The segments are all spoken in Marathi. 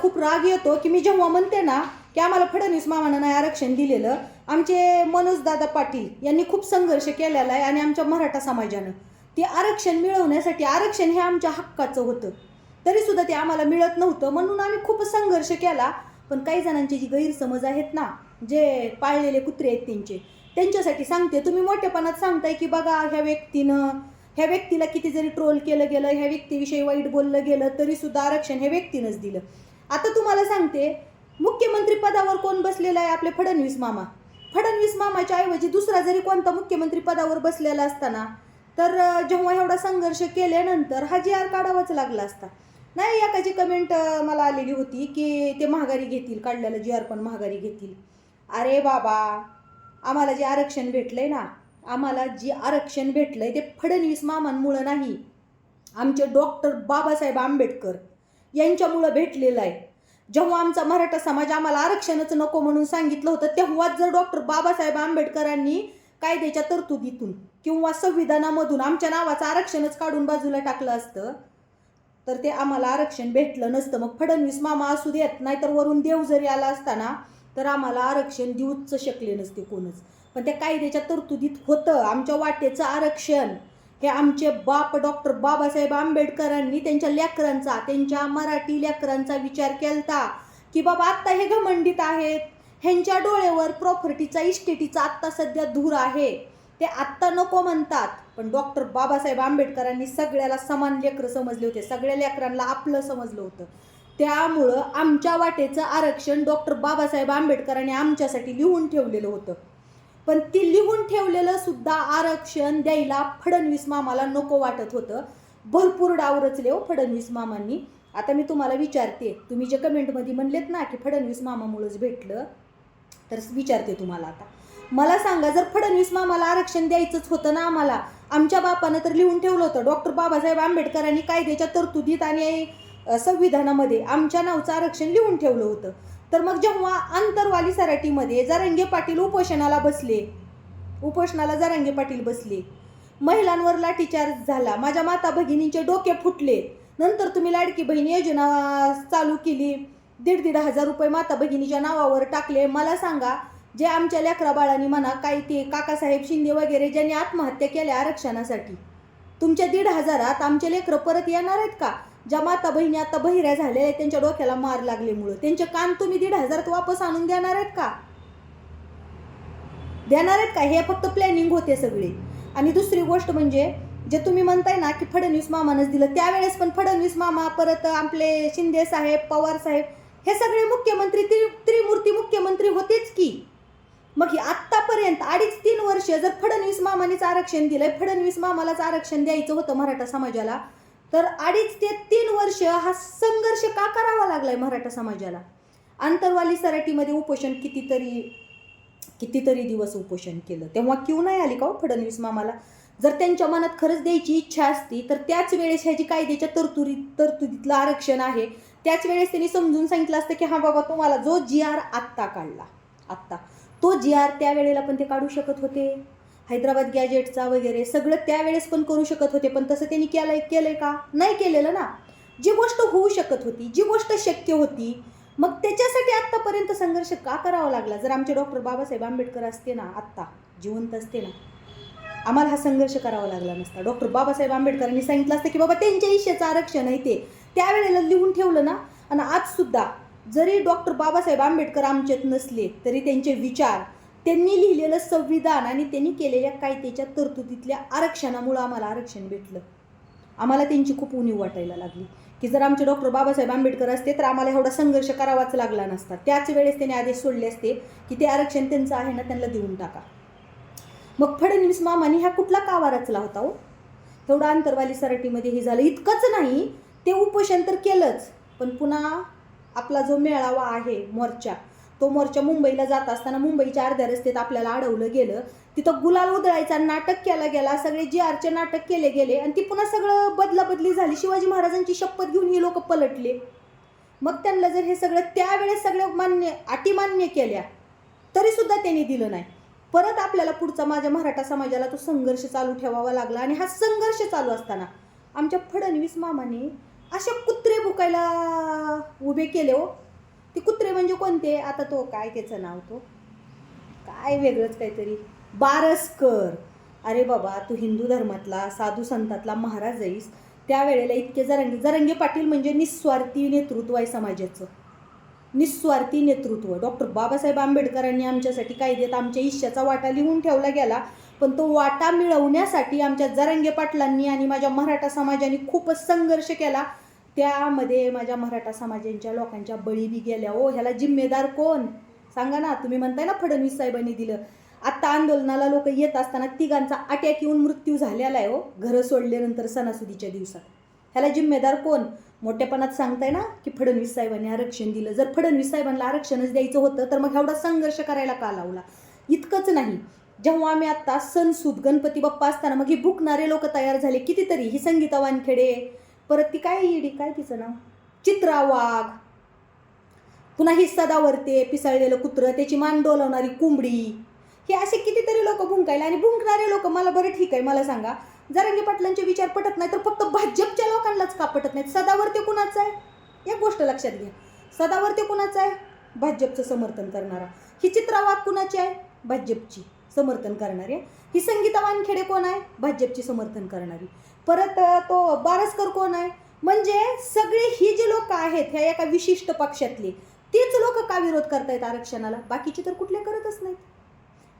खूप राग येतो की मी जेव्हा म्हणते ना की आम्हाला फडणवीस मामानं नाही आरक्षण दिलेलं आमचे मनोजदादा पाटील यांनी खूप संघर्ष केलेला आहे आणि आमच्या मराठा समाजानं. ते आरक्षण मिळवण्यासाठी आरक्षण हे आमच्या हक्काचं होतं. तरीसुद्धा ते आम्हाला मिळत नव्हतं म्हणून आम्ही खूप संघर्ष केला. पण काही जणांचे जी गैरसमज आहेत ना जे पाळलेले कुत्रे आहेत त्यांचे त्यांच्यासाठी सांगते. तुम्ही मोठेपणात सांगताय की बघा ह्या व्यक्तीनं ह्या व्यक्तीला किती जरी ट्रोल केलं गेलं ह्या व्यक्तीविषयी वाईट बोललं गेलं तरीसुद्धा आरक्षण हे व्यक्तीनंच दिलं. आता तुम्हाला सांगते मुख्यमंत्री पदावर कोण बसलेला आहे आपले फडणवीस मामा? फडणवीस मामाच्या ऐवजी दुसरा जरी कोणता मुख्यमंत्री पदावर बसलेला असताना तर जेव्हा एवढा संघर्ष केल्यानंतर हा जी आर काढावाच लागला असता. नाही एकाची कमेंट मला आलेली होती की ते महागारी घेतील काढलेलं जी आर पण महागारी घेतील. अरे बाबा आम्हाला जे आरक्षण भेटलं आहे ना आम्हाला जे आरक्षण भेटलं आहे ते फडणवीस मामांमुळं नाही. आमचे डॉक्टर बाबासाहेब आंबेडकर यांच्यामुळं भेटलेलं आहे. जेव्हा आमचा मराठा समाज आम्हाला आरक्षणच नको म्हणून सांगितलं होतं तेव्हाच जर डॉक्टर बाबासाहेब आंबेडकरांनी कायद्याच्या तरतुदीतून किंवा संविधानामधून आमच्या नावाचं आरक्षणच काढून बाजूला टाकलं असतं तर ते आम्हाला आरक्षण भेटलं नसतं. मग फडणवीस मामा असू देत नाहीतर वरून देव जरी आला असताना तर आम्हाला आरक्षण देऊच शकले नसते कोणच. पण त्या कायद्याच्या तरतुदीत होतं आमच्या वाटेचं आरक्षण. हे आमचे बाप डॉक्टर बाबासाहेब आंबेडकरांनी त्यांच्या लेकरांचा त्यांच्या मराठी लेकरांचा विचार केलता की बाबा आत्ता हे घमंडित आहेत. ह्यांच्या डोळ्यावर प्रॉपर्टीचा इस्टेटीचा आत्ता सध्या धूर आहे. ते आत्ता नको म्हणतात. पण डॉक्टर बाबासाहेब आंबेडकरांनी सगळ्याला समान लेकरं समजले होते. सगळ्या लेकरांना आपलं समजलं होतं. त्यामुळं आमच्या वाटेचं आरक्षण डॉक्टर बाबासाहेब आंबेडकरांनी आमच्यासाठी लिहून ठेवलेलं होतं. पण ती लिहून ठेवलेलं सुद्धा आरक्षण द्यायला फडणवीस मामाला नको वाटत होतं. भरपूर डाव रचले हो फडणवीस मामांनी. आता मी तुम्हाला विचारते तुम्ही जे कमेंटमध्ये म्हणलेत ना की फडणवीस मामामुळंच भेटलं तर विचारते तुम्हाला आता. मला सांगा जर फडणवीस मामाला आरक्षण द्यायचंच होतं ना आम्हाला आमच्या बापानं तर लिहून ठेवलं होतं डॉक्टर बाबासाहेब आंबेडकरांनी कायद्याच्या तरतुदीत आणि संविधानामध्ये आमच्या नावचं आरक्षण लिहून ठेवलं होतं. तर मग जेव्हा आंतरवाली सराटीमध्ये जारंगे पाटील उपोषणाला बसले उपोषणाला जरांगे पाटील बसले महिलांवर लाठीचार्ज झाला माझ्या माता भगिनींचे डोके फुटले नंतर तुम्ही लाडकी बहीण योजना चालू केली दीड दीड हजार रुपये माता भगिनीच्या नावावर टाकले. मला सांगा जे आमच्या लेकरा बाळांनी म्हणा काही ते काकासाहेब शिंदे वगैरे ज्यांनी आत्महत्या केल्या आरक्षणासाठी तुमच्या दीड हजारात आमचे लेकरं परत येणार आहेत का? ज्या माता बहिणी आता बहिऱ्या झालेल्या आहेत त्यांच्या डोक्याला मार लागल्यामुळं त्यांचे कान तुम्ही दीड हजारात वापस आणून देणार आहेत का? देणार आहेत का? हे फक्त प्लॅनिंग होते सगळे. आणि दुसरी गोष्ट म्हणजे जे तुम्ही म्हणताय ना की फडणवीस मामानंच दिलं त्यावेळेस पण फडणवीस मामा परत आपले शिंदे साहेब पवार साहेब हे सगळे मुख्यमंत्री त्रि त्रिमूर्ती मुख्यमंत्री होतेच की. मग हे आत्तापर्यंत अडीच तीन वर्ष जर फडणवीस मामानेच आरक्षण दिलंय फडणवीस मामालाच आरक्षण द्यायचं होतं मराठा समाजाला तर अडीच ते तीन वर्ष हा संघर्ष का करावा लागलाय मराठा समाजाला? आंतरवाली सराटीमध्ये उपोषण कितीतरी कितीतरी दिवस उपोषण केलं. तेव्हा क्यू नाही आली का हो फडणवीस मामाला? जर त्यांच्या मनात खरंच द्यायची इच्छा असती तर त्याच वेळेस ह्याची कायद्याच्या तरतुदी तरतुदीतलं आरक्षण आहे. त्याच वेळेस त्यांनी समजून सांगितलं असतं की हा बाबा तुम्हाला जो जी आर आत्ता काढला आत्ता तो जी आर त्यावेळेला पण ते काढू शकत होते? हैदराबाद गॅजेटचा वगैरे सगळं त्यावेळेस पण करू शकत होते पण तसं त्यांनी केलं केलं का? नाही केलेलं ना. जी गोष्ट होऊ शकत होती जी गोष्ट शक्य होती मग त्याच्यासाठी आत्तापर्यंत संघर्ष का करावा लागला? जर आमचे डॉक्टर बाबासाहेब आंबेडकर असते ना आत्ता जिवंत असते ना आम्हाला हा संघर्ष करावा लागला नसता. डॉक्टर बाबासाहेब आंबेडकरांनी सांगितलं असतं की बाबा त्यांच्या इच्छेचं आरक्षण आहे ते. त्यावेळेला लिहून ठेवलं ना आणि आजसुद्धा जरी डॉक्टर बाबासाहेब आंबेडकर आमच्यात नसले तरी त्यांचे विचार त्यांनी लिहिलेलं संविधान आणि त्यांनी केलेल्या कायद्याच्या तरतुदीतल्या आरक्षणामुळं आम्हाला आरक्षण भेटलं. आम्हाला त्यांची खूप उणीव वाटायला लागली. की जर आमचे डॉक्टर बाबासाहेब आंबेडकर असते तर आम्हाला एवढा संघर्ष करावाच लागला नसता. त्याच वेळेस त्यांनी आदेश सोडले असते की ते आरक्षण त्यांचं आहे ना त्यांना देऊन टाका. मग फडणवीस मामाने हा कुठला कावा रचला होता हो? तेवढं आंतरवाली सराटीमध्ये हे झालं. इतकंच नाही ते उपोषण तर केलंच. पण पुन्हा आपला जो मेळावा आहे मोर्चा तो मोर्चा मुंबईला जात असताना मुंबईच्या अर्ध्या रस्त्यात आपल्याला अडवलं गेलं. तिथं गुलाल उधळायचा नाटक केला गेला. सगळे जे आरचे नाटक केले गेले. आणि ती पुन्हा सगळं बदलाबदली झाली. शिवाजी महाराजांची शपथ घेऊन ही लोक पलटले. मग त्यांना जर हे सगळं त्यावेळेस सगळं मान्य अटी मान्य केल्या तरीसुद्धा त्यांनी दिलं नाही. परत आपल्याला पुढचा माझ्या मराठा समाजाला तो संघर्ष चालू ठेवावा लागला. आणि हा संघर्ष चालू असताना आमच्या फडणवीस मामाने अशा कुत्रे बुकायला उभे केले हो. ते कुत्रे म्हणजे कोणते? आता तो काय त्याचं नाव तो? काय वेगळंच काहीतरी. बारसकर. अरे बाबा तू हिंदू धर्मातला साधू संतातला महाराज आहेस. त्यावेळेला इतके जरंगे जरंगे पाटील म्हणजे निस्वार्थी नेतृत्व आहे समाजाचं. निस्वार्थी नेतृत्व. डॉक्टर बाबासाहेब आंबेडकरांनी आमच्यासाठी कायद्यात आमच्या इश्याचा वाटा लिहून ठेवला गेला. पण तो वाटा मिळवण्यासाठी आमच्या जरंगे पाटलांनी आणि माझ्या मराठा समाजाने खूपच संघर्ष केला. त्यामध्ये माझ्या मराठा समाजांच्या लोकांच्या बळी बी गेल्या. ओ ह्याला जिम्मेदार कोण? सांगा ना तुम्ही म्हणताय ना फडणवीस साहेबांनी दिलं. आत्ता आंदोलनाला लोक येत असताना तिघांचा अटॅक येऊन मृत्यू झालेला आहे हो घरं सोडल्यानंतर सणासुदीच्या दिवसात. ह्याला जिम्मेदार कोण? मोठ्यापणात सांगताय ना की फडणवीस साहेबांनी आरक्षण दिलं. जर फडणवीस साहेबांना आरक्षणच द्यायचं होतं तर मग एवढा संघर्ष करायला का लावला? इतकंच नाही. जेव्हा आम्ही आत्ता सणसूद गणपती बाप्पा असताना मग ही भुकणारे लोक तयार झाले. कितीतरी. ही संगीता वानखेडे परत ती काय येडी काय तिचं नाव? चित्रा वाघ पुन्हा ही सदावरते पिसाळलेलं कुत्रं त्याची मान डोलवणारी कोंबडी. हे असे कितीतरी लोक भुंकायला आणि भुंकणारे लोक मला बरं ठीक आहे मला सांगा. जरांगी पाटलांचे विचार पटत नाही तर फक्त भाजपच्या लोकांनाच का पटत नाहीत? सदावरते कुणाचं आहे? एक गोष्ट लक्षात घ्या. सदावरते कुणाचं आहे? भाजपचं समर्थन करणारा. ही चित्रा वाघ कुणाची आहे? भाजपची. समर्थन करणारी आहे. ही संगीता वानखेडे कोण आहे? भाजपची समर्थन करणारी. परत तो बारसकर कोण आहे? म्हणजे सगळे ही जी लोक आहेत ह्या एका विशिष्ट पक्षातली तीच लोक का विरोध करतायत आरक्षणाला? बाकीची तर कुठले करतच नाहीत.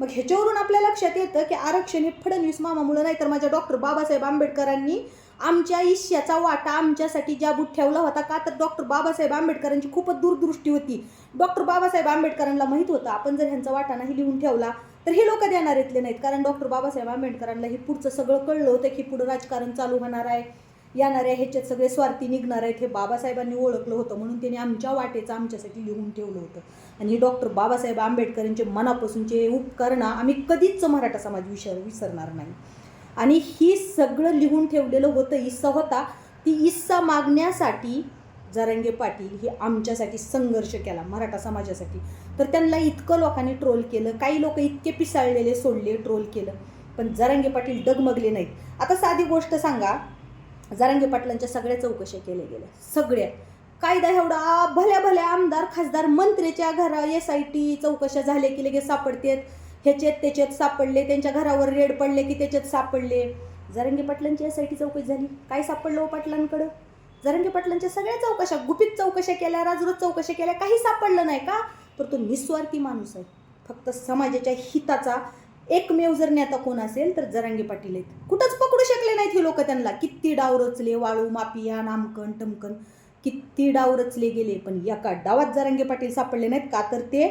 मग ह्याच्यावरून आपल्या लक्षात येतं की आरक्षण हे फडणवीस मामामुळं नाही तर माझ्या डॉक्टर बाबासाहेब आंबेडकरांनी आमच्या इश्याचा वाटा आमच्यासाठी जाबूत ठेवला होता का तर डॉक्टर बाबासाहेब आंबेडकरांची खूपच दूरदृष्टी होती. डॉक्टर बाबासाहेब आंबेडकरांना माहीत होतं आपण जर ह्यांचा वाटा नाही लिहून ठेवला तर हे लोक देणार येतले नाहीत. कारण डॉक्टर बाबासाहेब आंबेडकरांना हे पुढचं सगळं कळलं होतं की पुढं राजकारण चालू होणार आहे. येणारे ह्याच्यात सगळे स्वार्थी निघणार आहेत हे बाबासाहेबांनी ओळखलं होतं म्हणून त्यांनी आमच्या वाटेचं आमच्यासाठी लिहून ठेवलं होतं. आणि हे डॉक्टर बाबासाहेब आंबेडकरांचे मनापासूनचे उपकरणं आम्ही कधीच मराठा समाज विसर विसरणार नाही. आणि ही सगळं लिहून ठेवलेलं होतं इस्सा होता. ती इस्सा मागण्यासाठी जरंगे पाटील ही आमच्यासाठी संघर्ष केला मराठा समाजासाठी. तर त्यांना इतकं लोकांनी ट्रोल केलं काही लोक इतके पिसाळलेले सोडले ट्रोल केलं. पण जरांगे पाटील डगमगले नाहीत. आता साधी गोष्ट सांगा जरांगे पाटलांच्या सगळ्या चौकशा केल्या गेल्या. सगळ्या. कायदा एवढा भल्या भल्या आमदार खासदार मंत्रीच्या घरा एस आय टी चौकशा झाल्या की लगेच सापडतेत. ह्याच्यात त्याच्यात सापडले त्यांच्या घरावर रेड पडले की त्याच्यात सापडले. जारंगी पाटलांची एस आय टी चौकशी झाली. काय सापडलं हो पाटलांकडं? जारंगी पाटलांच्या सगळ्या चौकशा गुपित चौकशा केल्या राजरोज चौकशा केल्या काही सापडलं नाही का? तर तो निस्वार्थी माणूस आहे. फक्त समाजाच्या हिताचा एकमेव जर नेता कोण असेल तर जरांगे पाटील आहेत. कुठंच पकडू शकले नाहीत हे लोक त्यांना. किती डाव रचले वाळू मापिया नामकन टमकन. किती डाव रचले गेले पण एका डावात जरांगे पाटील सापडले नाहीत का? तर ते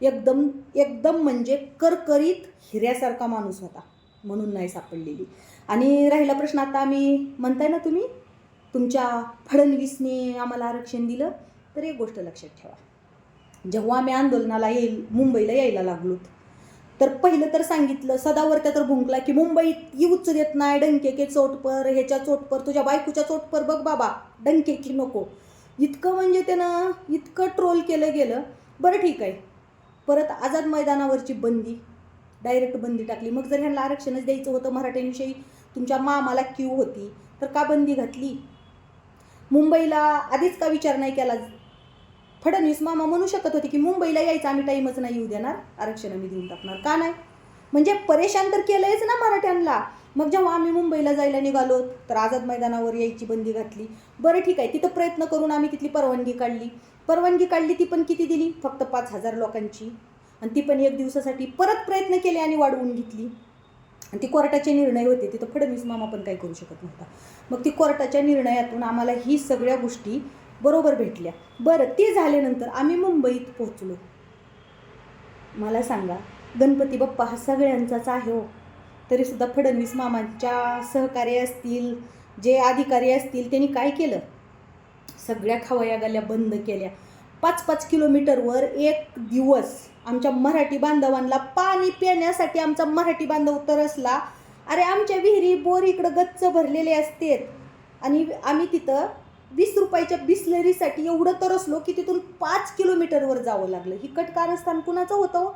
एकदम एकदम म्हणजे करकरीत हिऱ्यासारखा माणूस होता. म्हणून नाही सापडलेली. आणि राहिला प्रश्न आता आम्ही म्हणताय ना तुम्ही तुमच्या फडणवीसने आम्हाला आरक्षण दिलं तर एक गोष्ट लक्षात ठेवा. जेव्हा आम्ही आंदोलनाला येईल मुंबईला यायला लागलो तर पहिलं तर सांगितलं सदावर्त्या तर भुंकला की मुंबईत येऊच देत नाही डंके के चोटपर ह्याच्या चोटपर तुझ्या बायकोच्या चोटपर बघ बाबा डंके की नको. इतकं म्हणजे त्यानं इतकं ट्रोल केलं गेलं. बरं ठीक आहे. परत आझाद मैदानावरची बंदी डायरेक्ट बंदी टाकली. मग जर ह्यांना आरक्षणच द्यायचं होतं मराठ्यांविषयी तुमच्या मामाला क्यू होती तर का बंदी घातली? मुंबईला आधीच का विचार नाही केला? फडणवीस मामा म्हणू शकत होते की मुंबईला यायचं आम्ही टाईमच नाही येऊ देणार. आरक्षण आम्ही देऊन टाकणार. का नाही? म्हणजे परेशान तर केलंयच ना मराठ्यांना मग जेव्हा आम्ही मुंबईला जायला निघालो तर आझाद मैदानावर यायची बंदी घातली. बरं ठीक आहे तिथं प्रयत्न करून आम्ही तिथली परवानगी काढली. परवानगी काढली ती पण किती दिली? फक्त पाच हजार लोकांची. आणि ती पण एक दिवसासाठी परत प्रयत्न केले आणि वाढवून घेतली. आणि ती कोर्टाचे निर्णय होते तिथं फडणवीस मामा पण काही करू शकत नव्हता. मग ती कोर्टाच्या निर्णयातून आम्हाला ही सगळ्या गोष्टी बरोबर भेटल्या. बरं ते झाल्यानंतर आम्ही मुंबईत पोहोचलो. मला सांगा गणपती बाप्पा हा सगळ्यांचाच आहे हो. तरीसुद्धा फडणवीस मामांच्या सहकारी असतील जे अधिकारी असतील त्यांनी काय केलं? सगळ्या खवया गल्या बंद केल्या. पाच पाच किलोमीटरवर एक दिवस आमच्या मराठी बांधवांना पाणी पिण्यासाठी आमचा मराठी बांधव तरसला अरे आमच्या विहिरी बोर इकडं गच्च भरलेले असतेत. आणि आम्ही तिथं वीस रुपयाच्या बिसलरीसाठी एवढं तरसलो की तिथून पाच किलोमीटरवर जावं लागलं. ही कट कारस्थान कुणाचं होतं हो?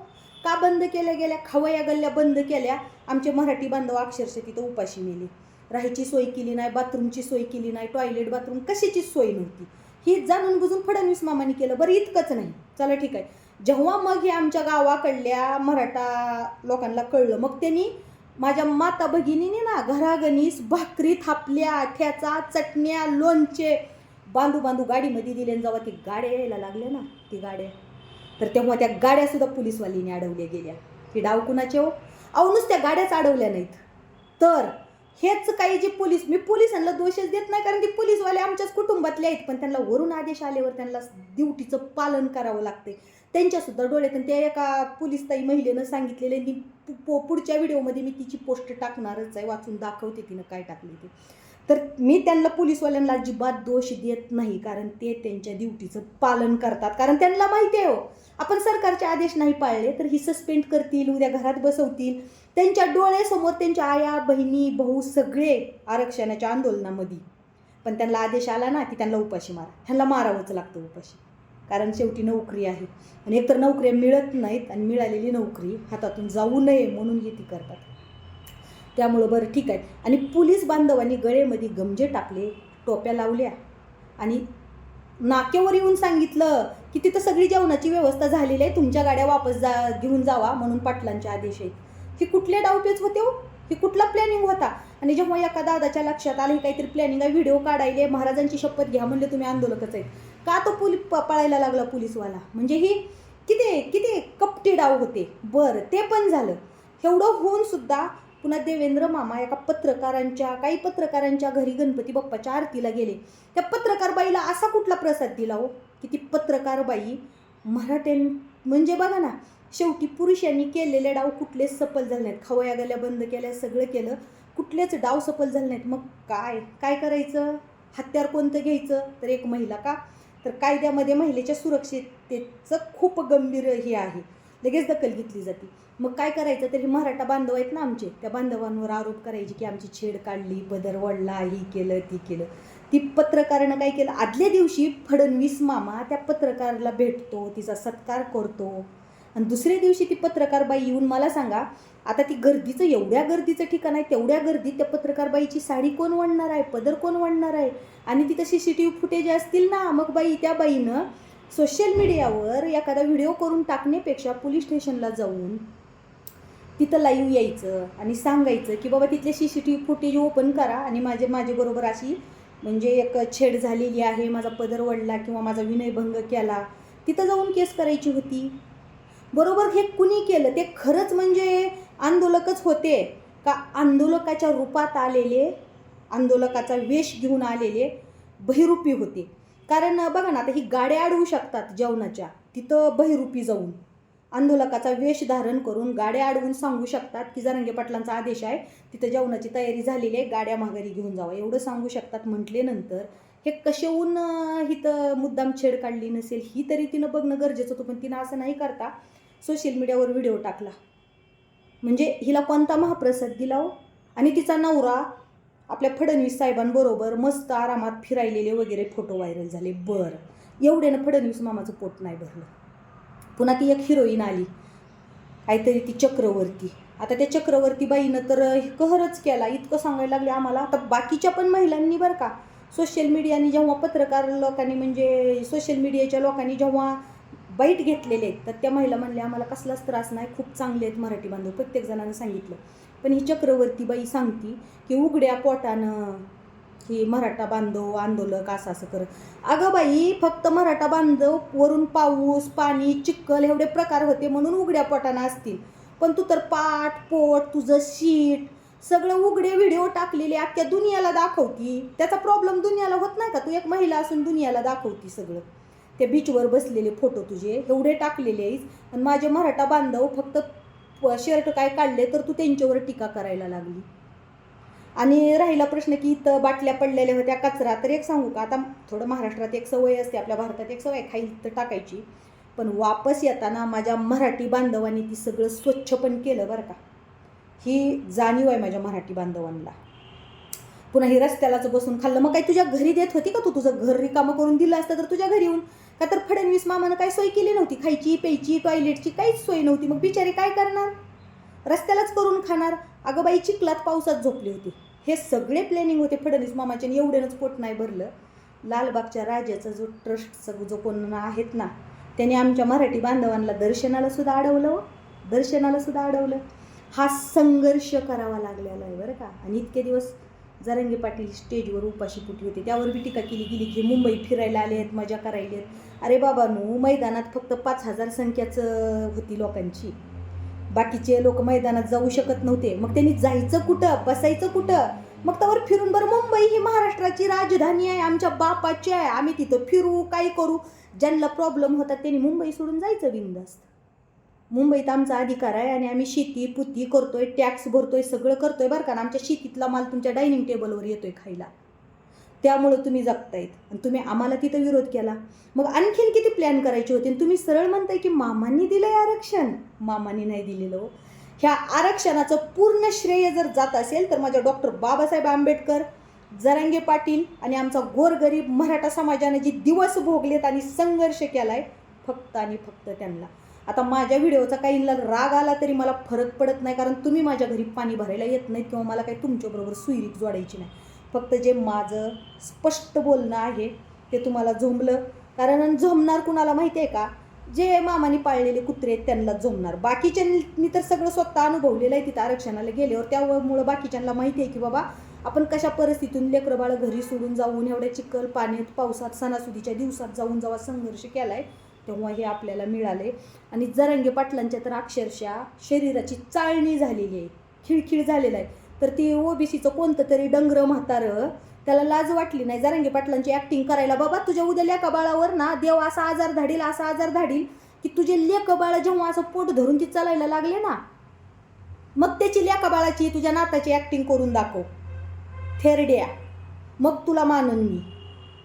का बंद केल्या गेल्या? खवया गल्ल्या बंद केल्या. आमचे मराठी बांधव अक्षरशः तिथं उपाशी मेले. राहायची सोय केली नाही बाथरूमची सोय केली नाही टॉयलेट बाथरूम कशाचीच सोय नव्हती. ही जाणून बुजून फडणवीस मामाने केलं बरं इतकंच नाही. चला ठीक आहे. जेव्हा मग हे आमच्या गावाकडल्या मराठा लोकांना कळलं मग त्यांनी माझ्या माता भगिनीने ना घरागणीस भाकरी थापल्या ठ्याचा चटण्या लोणचे बांधू बांधू गाडीमध्ये दिले आणि जेव्हा ती गाड्या यायला लागल्या ना ती गाड्या तर तेव्हा त्या गाड्यासुद्धा पोलीसवालीने अडवल्या गेल्या. की डाव कुणाचे हो? अहो नुसत्या गाड्याच अडवल्या नाहीत. तर हेच काही जे पोलीस मी पोलिसांना दोषच देत नाही कारण ते पोलीसवाले आमच्याच कुटुंबातले आहेत पण त्यांना वरून आदेश आल्यावर त्यांना ड्युटीचं पालन करावं लागते त्यांच्यासुद्धा डोळ्यातून त्या एका पोलीस ताई महिलेनं सांगितलेले मी पु- पु- पुढच्या व्हिडिओमध्ये मी तिची पोस्ट टाकणारच आहे वाचून दाखवते तिनं काय टाकली ते. तर मी त्यांना पोलीसवाल्यांना अजिबात दोष देत नाही कारण ते त्यांच्या ड्युटीचं पालन करतात. कारण त्यांना माहिती आहे हो आपण सरकारचे आदेश नाही पाळले तर ही सस्पेंड करतील उद्या घरात बसवतील. त्यांच्या डोळ्यासमोर त्यांच्या आया बहिणी भाऊ सगळे आरक्षणाच्या आंदोलनामध्ये. पण त्यांना आदेश आला ना की त्यांना उपाशी मारा. ह्यांना मारावंच लागतं उपाशी. कारण शेवटी नोकरी आहे. आणि एकतर नोकऱ्या मिळत नाहीत आणि मिळालेली नोकरी हातातून जाऊ नये म्हणून ही ती करतात. त्यामुळं बरं ठीक आहे. आणि पोलीस बांधवांनी गळेमध्ये गमजे टाकले टोप्या लावल्या आणि नाक्यावर येऊन सांगितलं की तिथं सगळी जेवणाची व्यवस्था झालेली आहे तुमच्या गाड्या वापस जा घेऊन जावा म्हणून पाटलांचे आदेश आहेत. हे कुठले डावपेच होते हो? हे कुठला प्लॅनिंग होता? आणि जेव्हा एका दादाच्या लक्षात आलं हे काहीतरी प्लॅनिंग आहे व्हिडिओ काढायले महाराजांची शपथ घ्या म्हणले तुम्ही आंदोलकच आहेत. का तो पुल प- पळायला लागला पोलीसवाला? म्हणजे ही किती किती कपटी डाव होते. बरं ते पण झालं. एवढं होऊन सुद्धा पुन्हा देवेंद्र मामा एका पत्रकारांच्या काही पत्रकारांच्या घरी गणपती बाप्पाच्या आरतीला गेले. त्या पत्रकार बाईला असा कुठला प्रसाद दिला हो? की ती पत्रकार बाई मराठ्यां म्हणजे बघा ना शेवटी पुरुषांनी केलेले डाव कुठलेच सफल झाले नाहीत. खवया गल्या बंद केल्या सगळं केलं. कुठलेच डाव सफल झाले नाहीत. मग काय काय करायचं? हत्यार कोणतं घ्यायचं? तर एक महिला का? तर कायद्यामध्ये महिलेच्या सुरक्षिततेचं खूप गंभीर हे आहे. लगेच दखल घेतली जाते. मग काय करायचं? तर हे मराठा बांधव आहेत ना आमचे त्या बांधवांवर आरोप करायचे की आमची छेड काढली पदर वडला ही केलं ती केलं. ती पत्रकारानं काय केलं? आदल्या दिवशी फडणवीस मामा त्या पत्रकाराला भेटतो तिचा सत्कार करतो. आणि दुसऱ्या दिवशी ती पत्रकार बाई येऊन मला सांगा आता ती गर्दीचं एवढ्या गर्दीचं ठिकाण आहे तेवढ्या गर्दीत त्या पत्रकार बाईची साडी कोण वणणार आहे पदर कोण वणणार आहे? आणि तिथं C C T V footage असतील ना मग बाई त्या बाईनं सोशल मीडियावर एखादा व्हिडिओ करून टाकण्यापेक्षा पोलीस स्टेशनला जाऊन तिथं लाईव्ह यायचं आणि सांगायचं की बाबा तिथले C C T V footage open करा आणि माझे माझ्याबरोबर अशी म्हणजे एक छेड झालेली आहे माझा पदर वडला किंवा माझा विनयभंग केला तिथं जाऊन केस करायची होती. बरोबर हे कुणी केलं? ते खरंच म्हणजे आंदोलकच होते का आंदोलकाच्या रूपात आलेले आंदोलकाचा वेश घेऊन आलेले बहिरूपी होते? कारण बघा ना आता ही गाड्या अडवू शकतात जेवणाच्या. तिथं बहिरूपी जाऊन आंदोलकाचा वेश धारण करून गाड्या अडवून सांगू शकतात की जरांगे पाटलांचा आदेश आहे तिथं जेवणाची तयारी झालेली आहे गाड्या माघारी घेऊन जावा. एवढं सांगू शकतात म्हटल्यानंतर हे कशाहून हिथं मुद्दाम छेड काढली नसेल ही तरी तिनं बघणं गरजेचं होतं पण तिनं असं नाही करता. सोशल मीडियावर व्हिडिओ टाकला. म्हणजे हिला कोणता महाप्रसाद दिला हो? आणि तिचा नवरा आपल्या फडणवीस साहेबांबरोबर मस्त आरामात फिरायलेले वगैरे फोटो व्हायरल झाले. बरं. एवढ्यानं फडणवीस मामाचं पोट नाही भरलं. पुन्हा ती एक हिरोईन आली. काहीतरी ती चक्रवर्ती. आता त्या चक्रवर्ती बाईनं तर कहरच केला. इतकं सांगायला लागले आम्हाला. आता बाकीच्या पण महिलांनी बरं का सोशल मीडियानी जेव्हा पत्रकार लोकांनी म्हणजे सोशल मीडियाच्या लोकांनी जेव्हा बाईट घेतलेले आहेत. तर त्या महिला म्हणल्या आम्हाला कसलाच त्रास नाही खूप चांगले आहेत मराठी बांधव. प्रत्येक जणांना सांगितलं. पण ही चक्रवर्ती बाई सांगती की उघड्या पोटानं की मराठा बांधव आंदोलक असं असं कर अगं बाई फक्त मराठा बांधव वरून पाऊस पाणी चिक्कल एवढे प्रकार होते म्हणून उघड्या पोटानं असतील. पण तू तर पाठ पोट तुझं शीट सगळं उघडे व्हिडिओ टाकलेले अख्ख्या दुनियाला दाखवती. त्याचा प्रॉब्लेम दुनियाला होत नाही का? तू एक महिला असून दुनियाला दाखवती सगळं. त्या बीचवर बसलेले फोटो तुझे. एवढे टाकलेले आहेस. आणि माझे मराठा बांधव फक्त शर्ट काय काढले तर तू त्यांच्यावर टीका करायला लागली. आणि राहिला प्रश्न की इथं बाटल्या पडलेल्या होत्या कचरा तर एक सांगू का? आता थोडं महाराष्ट्रात एक सवय असते आपल्या भारतात एक सवय खाई तर टाकायची. पण वापस येताना माझ्या मराठी बांधवांनी ती सगळं स्वच्छ पण केलं बरं का. ही जाणीव आहे माझ्या मराठी बांधवांना. पुन्हा ही रस्त्यालाच बसून खाल्लं. मग काही तुझ्या घरी देत होती का तू? तुझं घर रिकामं करून दिलं असतं तर तुझ्या घरी येऊन का तर फडणवीस मामानं काय सोय केली नव्हती. खायची प्यायची टॉयलेटची काहीच सोय नव्हती. मग बिचारी काय करणार? रस्त्यालाच करून खाणार. अगं बाई चिखलात पावसात झोपली होती. हे सगळे प्लॅनिंग होते फडणवीस मामाचे आणि एवढ्यानंच पोट नाही भरलं. लालबागच्या राजाचा जो ट्रस्टचा जो कोण आहेत ना त्याने आमच्या मराठी बांधवांना दर्शनाला सुद्धा अडवलं हो. दर्शनाला सुद्धा अडवलं. हा संघर्ष करावा लागलेला आहे बरं का. आणि इतके दिवस जरंगे पाटील स्टेजवर उपाशी कुठे होते. त्यावर बी टीका केली गेली की मुंबई फिरायला आले आहेत मजा करायला आहेत. अरे बाबानू मैदानात फक्त पाच हजार संख्याचं होती लोकांची. बाकीचे लोक मैदानात जाऊ शकत नव्हते. मग त्यांनी जायचं कुठं? बसायचं कुठं? मग त्यावर फिरून बरं मुंबई ही महाराष्ट्राची राजधानी आहे आमच्या बापाची आहे. आम्ही तिथं फिरू काही करू. ज्यांना प्रॉब्लेम होतात त्यांनी मुंबई सोडून जायचं बिंदास्त मुंबईत आमचा अधिकार आहे आणि आम्ही शेती पुती करतोय टॅक्स भरतोय सगळं करतोय बरं का. आमच्या शेतीतला माल तुमच्या डायनिंग टेबलवर येतोय खायला. त्यामुळं तुम्ही जगतायत. आणि तुम्ही आम्हाला तिथं विरोध केला. मग आणखीन किती प्लॅन करायचे होते? आणि तुम्ही सरळ म्हणताय की मामांनी दिलंय आरक्षण. मामांनी नाही दिलेलं हो. ह्या आरक्षणाचं पूर्ण श्रेय जर जात असेल तर माझ्या डॉक्टर बाबासाहेब आंबेडकर जरांगे पाटील आणि आमचा गोरगरीब मराठा समाजाने जे दिवस भोगलेत आणि संघर्ष केलाय फक्त आणि फक्त त्यांना. आता माझ्या व्हिडिओचा काही राग आला तरी मला फरक पडत नाही कारण तुम्ही माझ्या घरी पाणी भरायला येत नाहीत किंवा मला काही तुमच्याबरोबर सुईरीत जोडायची नाही. फक्त जे माझं स्पष्ट बोलणं आहे ते तुम्हाला झोंबलं. कारण झोंबणार कुणाला माहिती आहे का? जे मामाने पाळलेले कुत्रे आहेत त्यांना झोंबणार. बाकीच्यांनी तर सगळं स्वतः अनुभवलेलं आहे तिथं आरक्षणाला गेल्यावर. त्यामुळं बाकीच्यांना माहिती आहे की बाबा आपण कशा परिस्थितीतून लेकरं बाळ घरी सोडून जाऊन एवढ्या चिखल पाण्यात पावसात सणासुदीच्या दिवसात जाऊन जेव्हा संघर्ष केलाय तेव्हा हे आपल्याला मिळाले. आणि जरंगे पाटलांच्या तर अक्षरशः शरीराची चाळणी झालेली आहे. खिळखिळ झालेला आहे. तर ती ओबीसीचं कोणतं तरी डंगर म्हातारं त्याला लाज वाटली नाही. जारंगी पाटलांची ॲक्टिंग करायला बाबा तुझ्या उद्या लेखाबाळावर ना देव असा आजार धाडील असा आजार धाडील की तुझे लेक जेव्हा असं पोट धरून ती चालायला लागले ना मग त्याची लेखाबाळाची तुझ्या नाताची ॲक्टिंग करून दाखव. थेरड्या. मग तुला मानून मी.